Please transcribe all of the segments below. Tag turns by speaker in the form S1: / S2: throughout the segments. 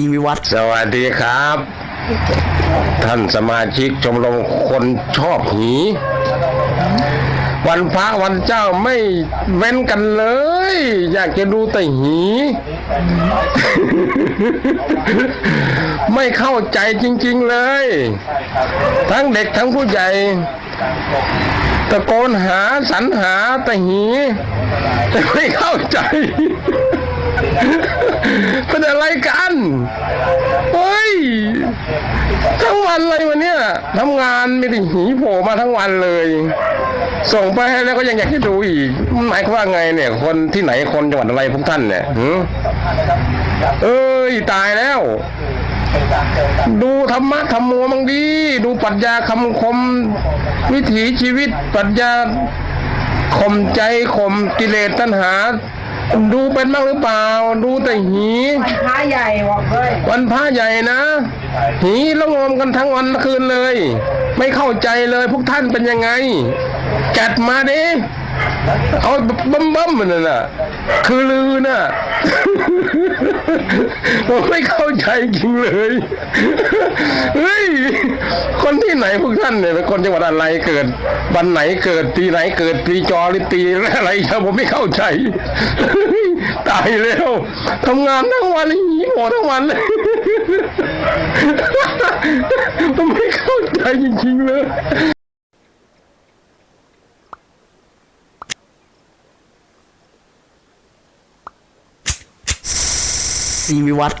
S1: ีวิวัฒน์
S2: สวัสดีครับ ท่านสมาชิกชมรมคนชอบหี วันพระวันเจ้าไม่เว้นกันเลย อยากจะดูแต่หี ไม่เข้าใจจริง ๆเลย ทั้งเด็กทั้งผู้ใหญ่ตะโกนหาสรรหาแต่หี แต่ไม่เข้าใจ เป็นอะไรกัน เฮ้ย ทั้งวันเลยวันเนี้ยทำงานไม่ได้หีโผล่มาทั้งวันเลย ส่งไปให้แล้วก็ยังอยากจะดูอีกมันหมายความว่าไงเนี่ย คนที่ไหนคนจังหวัดอะไรพวกท่านเนี่ยหือเอ้ยตายแล้ว ดูธรรมะธรรมโมมังดี ดูปรัชญาคำคม วิถีชีวิตปรัชญาข่มใจข่มกิเลสตัณหา ดูเป็นบ้างหรือเปล่า ดูแต่หี
S3: พระใหญ่บอกเลย
S2: วันพระใหญ่นะ หีละงมกันทั้งวันทั้งคืนเลย ไม่เข้าใจเลยพวกท่านเป็นยังไงแกดมาดิ เอาบัมบัมมันน่ะ คือลือน่ะ ผมไม่เข้าใจจริงเลย เฮ้ย คนที่ไหนพวกท่านเนี่ยเป็นคนจังหวัดอะไรเกิด วันไหนเกิดปีไหนเกิดปีจอหรือปีอะไรครับผมไม่เข้าใจ ตายแล้วทำงานทั้งวันเลยหีหมดทั้งวันเลยผมไม่เข้าใจจริงๆเลย
S1: ซีวิวัฒน์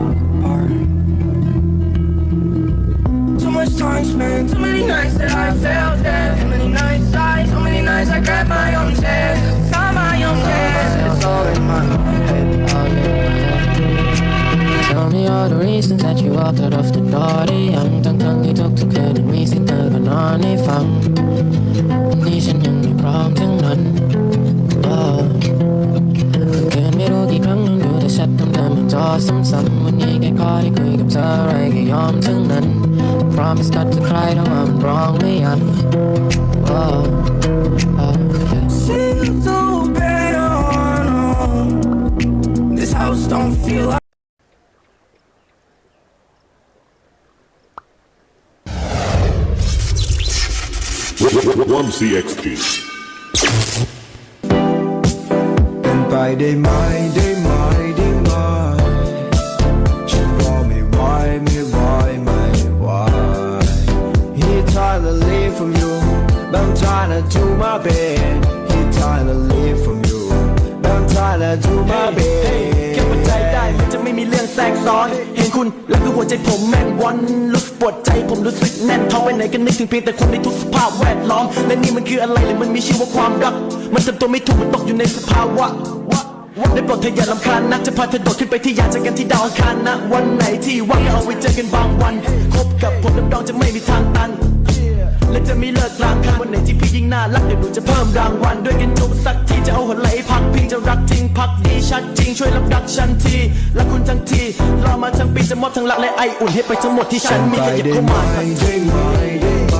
S4: much time spent, too many nights that I felt dead. Too many nights I, too many nights I grabbed my own chest. Found my own chest. It's all in my head. all in my head.
S5: Tell me all the reasons that you walked out of the door ได้ยังทั้งทั้งๆที่ทุกๆคืนมีสิ่งเธอก็นอนให้ฟังวันนี้ฉันยังไม่พร้อมทั้งนั้น promise not to cry, no I'm wrong, me I'm oh oh yeah
S4: She's so better on
S6: oh, This house don't feel like One CXG. And by day, my. I'm trying to do my best He trying to leave from you but I'm trying to do my best
S7: แค่ปัจจัยได้มันจะไม่มีเรื่องแทรกซ้อน เห็นคุณแล้วคือหัวใจผมแม่นวันรู้สึกปวดใจผมรู้สึกแน่นท้องไปไหนก็นึกถึงเพียงแต่คุณในทุกสภาพแวดล้อม และนี่มันคืออะไรหรือมันมีชื่อว่าความรัก มันทำตัวไม่ถูกมันตกอยู่ในสภาวะวะวะได้โปรดเธออย่าลำคาญนักจะพาเธอโดดขึ้นไปที่ยานเจอกันที่ดาวอังคารนะวันไหนที่ว่างก็เอาไว้เจอกันบางวันคบกับผมรับรองจะไม่มีทางตัน และจะไมีเลิกกลางคันวันไหนที่พี่ยิ่งน่ารักเดี๋ยวหนูจะเพิ่มรางวัลด้วยกันจบสักทีจะเอาหัวไหลพักพิงจะรักจริงพักดีชัดจริงช่วยรับรักฉันทีรักคุณทั้งทีรอมาทั้งปีจะมอบทั้งรักและไออุ่นให้ไปทั้งหมดที่ฉันมี
S6: ไป
S7: แค่หยิบเข้า
S6: มาได้ไหมได้ไหม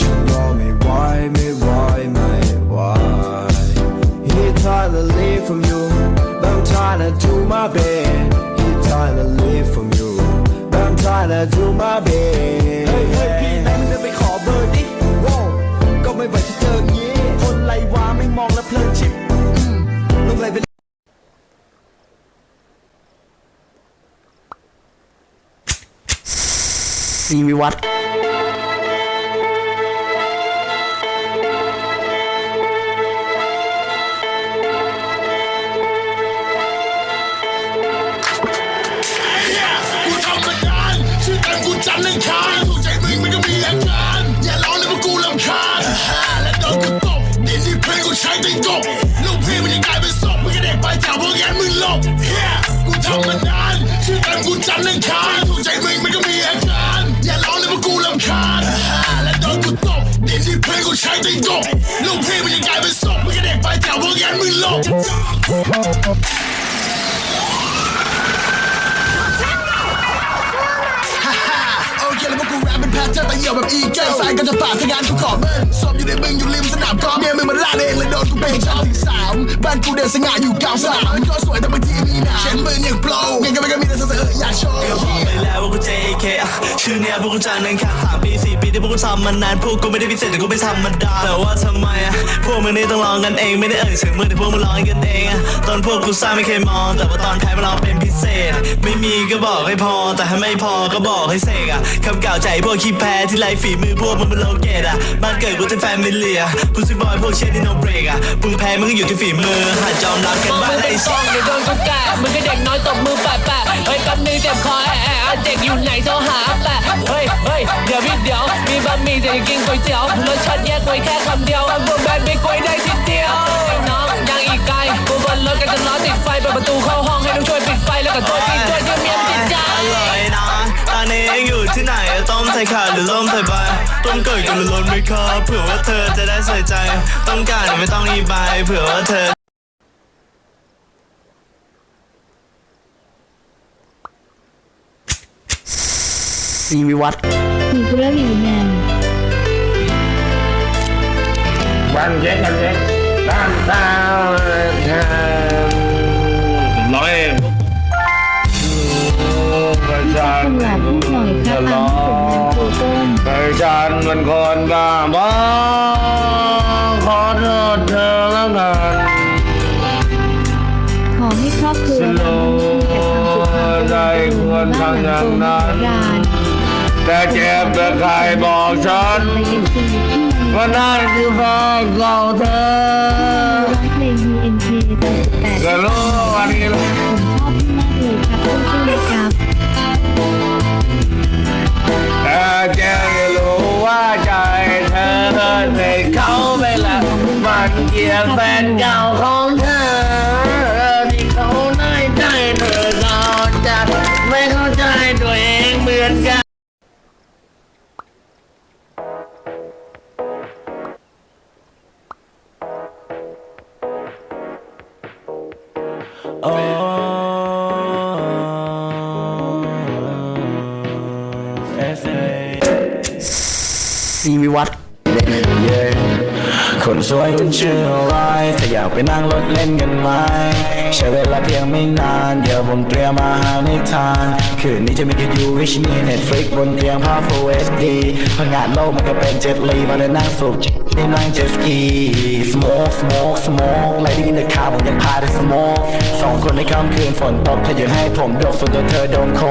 S6: ฉันรอไม่ไหวไม่ไหวไม่ไหว He trying to leave from you but I'm trying to do my best He trying to leave from you but I'm trying to do my best
S8: ซีวิวัตร
S9: บโอเเป็นแพทเทิร์นแต่เหี่ยวแบบอีเกิลแฟนก็จะปาดถ้างานกูขอเบิ้ลสอบอยู่ในมึงอยู่ริมสนามกอล์ฟเมียมึงมันลาดเองเลยโดนกูเป็นชอบที่สามบ้านกูเดินสง่าอยู่กลางสนามมันก็สวยแต่บางทีมีหนาเช่นมึงอย่างโปรเงี้ยก็ไม่ก็มีแต่เสออยากโชว์
S10: ไปแล้วว่ากู JK ชื่อเนี้ยพวกกูจานนึงค่ะสามปีสี่ปีที่พวกกูทำมานานพวกกูไม่ได้พิเศษแต่กูไม่ธรรมดาแต่ว่าทำไมอะพวกมึงนี่ต้องลองกันเองไม่ได้เอ่ยเสียงมึงแต่พวกมึงลองกันเองอะตอนพวกกูสร้างไม่เคยมอง แต่ว่าตอนแพ้มาลองเป็นพิเศษ ไม่มีก็บอกให้พอแต่ถ้าไม่พอก็บอกให้เสกอะคำกล่าวใจพวกขี้แพ้ที่ไรฝีมือพวกมึงเป็นโลเกตอะบ้านเกิดกูเป็นแฟมิเลียพูดซิบอยพวกเชนที่โนเบรกอะมึงแพ้มึงก็อยู่ที่ฝีมือหัดยอมรับกันบ้างไอ้สัส
S11: เดี๋ยวโดนกูแกะมึงก็เด็กน้อยตบมือแปะแปะเฮ้ยแป๊บนึงเจ็บคอแอะแอะเด็กอยู่ไหนโทรหาแปะเฮ้ยเฮ้ยเดี๋ยวพี่เดี๋ยวมีบะหมี่จะกินก๋วยเตี๋ยวรสชาติแยกไว้แค่คำเดียวบวกแบบไม่กล้วยได้ ใส่
S10: ขาหรือต้มใส่ใบต้มเกิดกับล้นไม่คอเผื่อว่าเธอจะได้ใส่ใจ ต้องการแต่ไม่ต้องรีบไปเผื่อว่าเธอ
S8: ซีวิวัตร
S12: ถูกระหลิวแมน
S13: วันเช็คกันเช็คตามตาม
S12: ต้น
S13: ประชาเป็นคนบ้าบอขอโทษเธอแล้วกัน
S12: ขอให้ครอบครัวเรามีแต่ความสุขความเจริญบ้น
S13: แต่เจ็บแต่ใครบอกฉัน
S12: ว่า
S13: นั่นคือแฟนเก่าเธอก็รู้วันนี้ ว่าใจเธอในเขาไปล้วมันเกลียดแฟนเก่าของเธอที่เขาได้ใจเธอก็จะไม่เข้าใจตัวเองเหมือนกัน
S8: ซีวิวัต
S14: คนสวยคุณชื่ออะไร ถ้าอยากไปนั่งรถเล่นกันไหม ใช้เวลาเพียงไม่นาน เดี๋ยวผมเตรียมอาหารให้ทาน คืนนี้จะมีแค่ยูวิชนีเน็ตฟลิกบนเตียงภาฟูเอสดีพังงานโลกมันก็เป็นเจ็ดลีมาได้นั่งสูบ ได้นั่งเจ็ตสกี smoke smoke smoke ไล่ที่ในคาผมยังพาได้ smoke สองคนในค่ำคืนฝนตกเธออยากให้ผมดกส่วนตัวเธอโดนโค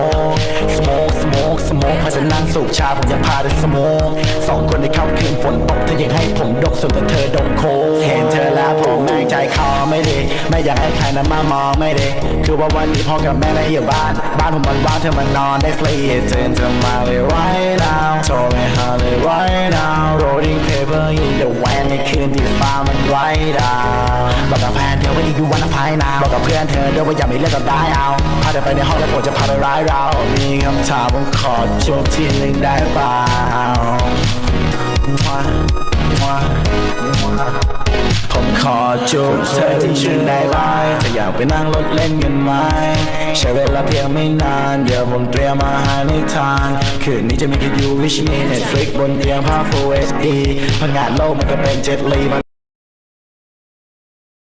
S14: smoke smoke smoke พาจะนั่งสูบชาผมยังพาด้ smoke สองคนในค่ำคืนฝนตกเธออยากให้ผมดกส่วนตัวเธอโดนโคเห็นเธอแล้วผมแม่งใจคอไม่ดีไม่อยากให้ใครนั้นมามองไม่ดีคือว่าวันนี้พ่อกับแม่ไม่อยู่บ้าน บ้านผมมันว่างเธอมานอนได้ฟรีเตือนเธอมาเลย right now โทรไปหาเลย right now rolling paper in the van ในคืนที่ฟ้ามัน right down บอกกับแฟนเธอว่านี่คือวันอภัยนาวบอกกับเพื่อนเธอด้วยว่าอย่าไม่เล่นกับได้เอาพาเธอไปในห้องแล้วผมจะพาไปร้ายเรา มีคำถามผมขอจูบทีหนึ่งได้เปล่าผมขอจูบเธอที่ชื่อได้ไหมถ้าอยากไปนั่งรถเล่นกันไหม ใช้เวลาเพียงไม่นาน เดี๋ยวผมเตรียมอาหารให้ทาน คืนนี้จะมีคิดอยู่วิชมีเน็ตฟลิกบนเตียงผ้าฟูเอสดีพังงานโลกมันก็เป็นเจ็ดลี